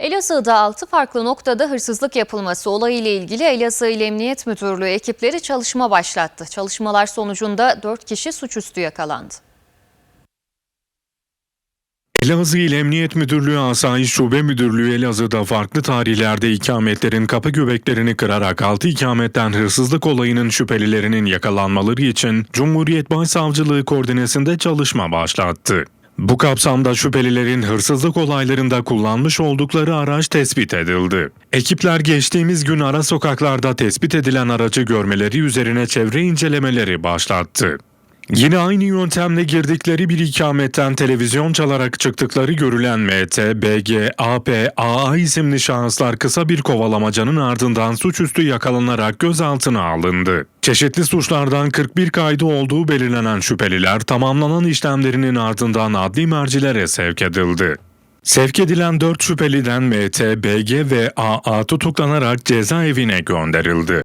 Elazığ'da 6 farklı noktada hırsızlık yapılması olayıyla ilgili Elazığ İl Emniyet Müdürlüğü ekipleri çalışma başlattı. Çalışmalar sonucunda 4 kişi suçüstü yakalandı. Elazığ İl Emniyet Müdürlüğü Asayiş Şube Müdürlüğü Elazığ'da farklı tarihlerde ikametlerin kapı göbeklerini kırarak 6 ikametten hırsızlık olayının şüphelilerinin yakalanmaları için Cumhuriyet Başsavcılığı koordinesinde çalışma başlattı. Bu kapsamda şüphelilerin hırsızlık olaylarında kullanmış oldukları araç tespit edildi. Ekipler geçtiğimiz gün ara sokaklarda tespit edilen aracı görmeleri üzerine çevre incelemeleri başlattı. Yine aynı yöntemle girdikleri bir ikametten televizyon çalarak çıktıkları görülen MT, BG, AP, AA isimli şahıslar kısa bir kovalamacanın ardından suçüstü yakalanarak gözaltına alındı. Çeşitli suçlardan 41 kaydı olduğu belirlenen şüpheliler tamamlanan işlemlerinin ardından adli mercilere sevk edildi. Sevk edilen 4 şüpheliden MT, BG ve AA tutuklanarak cezaevine gönderildi.